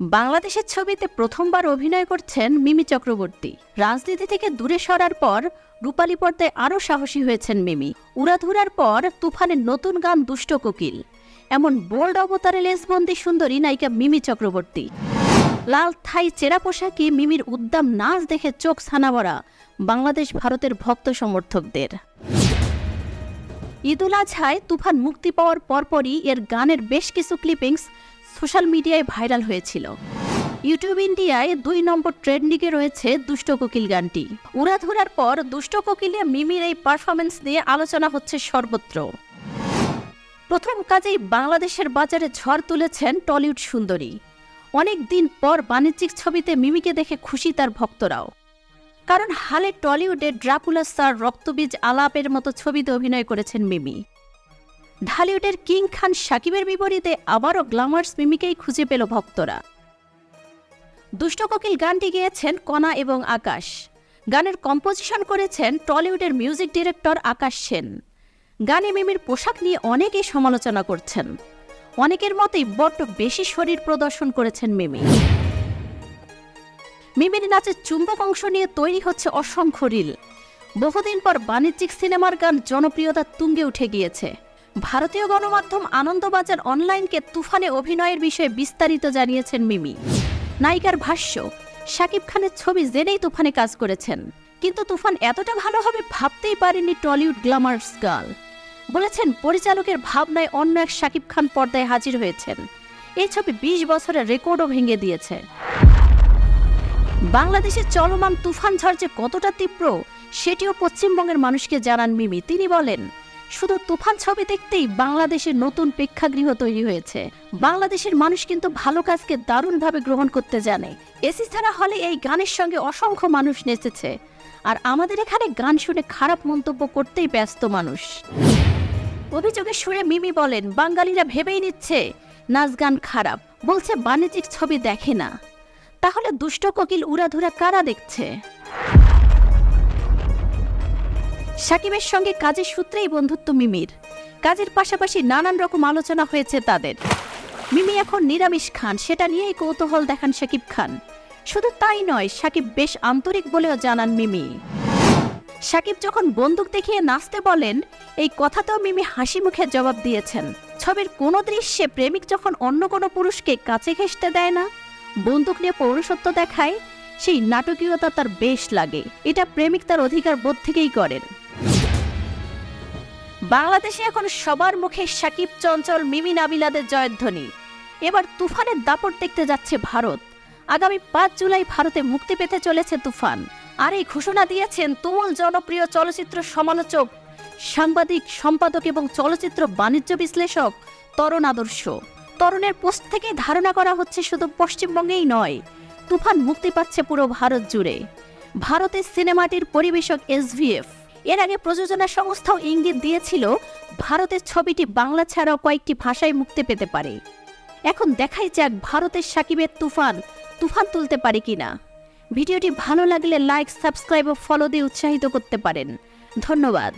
বাংলাদেশের ছবিতে প্রথমবার অভিনয় করছেন মিমি চক্রবর্তী। রাজনীতি থেকে দূরে সরার পর রূপালী পর্দায় আরও সাহসী হয়েছেন মিমি। উড়াধুরার পর তুফানের নতুন গান দুষ্ট কোকিল। এমন বোল্ড অবতারে লেসবন্দি সুন্দরী নায়িকা মিমি চক্রবর্তী। লাল থাই চেরা পোশাকে মিমির উদ্দাম নাচ দেখে চোখ ছানাবড়া বাংলাদেশ ভারতের ভক্ত সমর্থকদের। ঈদুল আজহায় তুফান মুক্তি পাওয়ার পরপরই এর গানের বেশ কিছু ক্লিপিংস সোশ্যাল মিডিয়ায় ভাইরাল হয়েছিল। ইউটিউব ইন্ডিয়ায় দুই নম্বর ট্রেন্ডিংয়ে রয়েছে দুষ্ট কোকিল গানটি। উড়াধুরার পর দুষ্ট কোকিলে মিমির এই পারফরমেন্স নিয়ে আলোচনা হচ্ছে সর্বত্র। প্রথম কাজেই বাংলাদেশের বাজারে ঝড় তুলেছেন টলিউড সুন্দরী। অনেক দিন পর বাণিজ্যিক ছবিতে মিমিকে দেখে খুশি তার ভক্তরাও। কারণ হালে টলিউডে ড্রাকুলা স্টার রক্তবীজ আলাপের মতো ছবিতে অভিনয় করেছেন মিমি। ঢালিউডের কিং খান সাকিবের বিপরীতে আবারও গ্ল্যামার্স মিমিকেই খুঁজে পেল ভক্তরা। দুষ্ট কোকিল গানটি গেয়েছেন কণা এবং আকাশ। গানের কম্পোজিশন করেছেন টলিউডের মিউজিক ডিরেক্টর আকাশ সেন। গানে মিমির পোশাক নিয়ে অনেকেই সমালোচনা করছেন। অনেকের মতেই বড্ড বেশি শরীর প্রদর্শন করেছেন মিমি। মিমির নাচের চুম্বক অংশ নিয়ে তৈরি হচ্ছে অসংখ্য রিল। বহুদিন পর বাণিজ্যিক সিনেমার গান জনপ্রিয়তা তুঙ্গে উঠে গিয়েছে। ভারতীয় গণমাধ্যম আনন্দবাজার অনলাইনকে তুফানে অভিনয়ের বিষয়ে বিস্তারিত জানিয়েছেন মিমি। নায়িকার ভাষ্য, শাকিব খানের ছবি জেনেই তুফানে কাজ করেছেন। কিন্তু তুফান এতটা ভালো হবে ভাবতেই পারেনি টলিউড গ্ল্যামার্স গার্ল। বলেছেন পরিচালকের ভাবনায় অন্য এক শাকিব খান পর্দায় হাজির হয়েছেন। এই ছবি বিশ বছরের রেকর্ডও ভেঙে দিয়েছে। বাংলাদেশের চলমান তুফান ঝড় যে কতটা তীব্র, সেটিও পশ্চিমবঙ্গের মানুষকে জানান মিমি। তিনি বলেন শুধু তুফান ছবি দেখতেই বাংলাদেশের নতুন প্রেক্ষাগৃহ তৈরি হয়েছে। বাংলাদেশের মানুষ কিন্তু ভালো কাজকে দারুণভাবে গ্রহণ করতে জানে। এসি ছাড়া হলে এই গানের সঙ্গে অসংখ্য মানুষ নেচেছে। আর আমাদের এখানে গান শুনে খারাপ মন্তব্য করতেই ব্যস্ত মানুষ। অভিযোগের সুরে মিমি বলেন, বাঙালিরা ভেবেই নিচ্ছে নাচ গান খারাপ। বলছে বাণিজ্যিক ছবি দেখে না। তাহলে দুষ্ট কোকিল উড়াধুরা কারা দেখছে? সাকিবের সঙ্গে কাজের সূত্রেই বন্ধুত্ব মিমির। কাজের পাশাপাশি নানান রকম আলোচনা হয়েছে তাদের। মিমি এখন নিরামিষ খান, সেটা নিয়েই কৌতূহল দেখান সাকিব খান। শুধু তাই নয়, সাকিব বেশ আন্তরিক বলেও জানান মিমি। সাকিব যখন বন্দুক দেখিয়ে নাচতে বলেন, এই কথাতেও মিমি হাসি মুখে জবাব দিয়েছেন। ছবির কোনো দৃশ্যে প্রেমিক যখন অন্য কোনো পুরুষকে কাছে ঘেঁষতে দেয় না, বন্দুক নিয়ে পৌরসত্ব দেখায়, সেই নাটকীয়তা তার বেশ লাগে। এটা প্রেমিক তার অধিকার বোধ থেকেই করেন। বাংলাদেশে এখন সবার মুখে সাকিব, চঞ্চল, মিমি নাবিলাদের জয়ধ্বনি। এবার তুফানের দাপট দেখতে যাচ্ছে ভারত। আগামী পাঁচ জুলাই ভারতে মুক্তি পেতে চলেছে তুফান। আর এই ঘোষণা দিয়েছেন তুমুল জনপ্রিয় চলচ্চিত্র সমালোচক, সাংবাদিক, সম্পাদক এবং চলচ্চিত্র বাণিজ্য বিশ্লেষক তরণ আদর্শ। তরুণের পোস্ট থেকে ধারণা করা হচ্ছে শুধু পশ্চিমবঙ্গেই নয়, তুফান মুক্তি পাচ্ছে পুরো ভারত জুড়ে। ভারতের সিনেমাটির পরিবেশক এসভিএফ। এর আগে প্রযোজনা সংস্থাও ইঙ্গিত দিয়েছিল, ভারতের ছবিটি বাংলা ছাড়াও কয়েকটি ভাষায় মুক্তি পেতে পারে। এখন দেখাই যাক ভারতের সাকিবের তুফান তুফান তুলতে পারে কিনা। ভিডিওটি ভালো লাগলে লাইক সাবস্ক্রাইব ও ফলো দিয়ে উৎসাহিত করতে পারেন। ধন্যবাদ।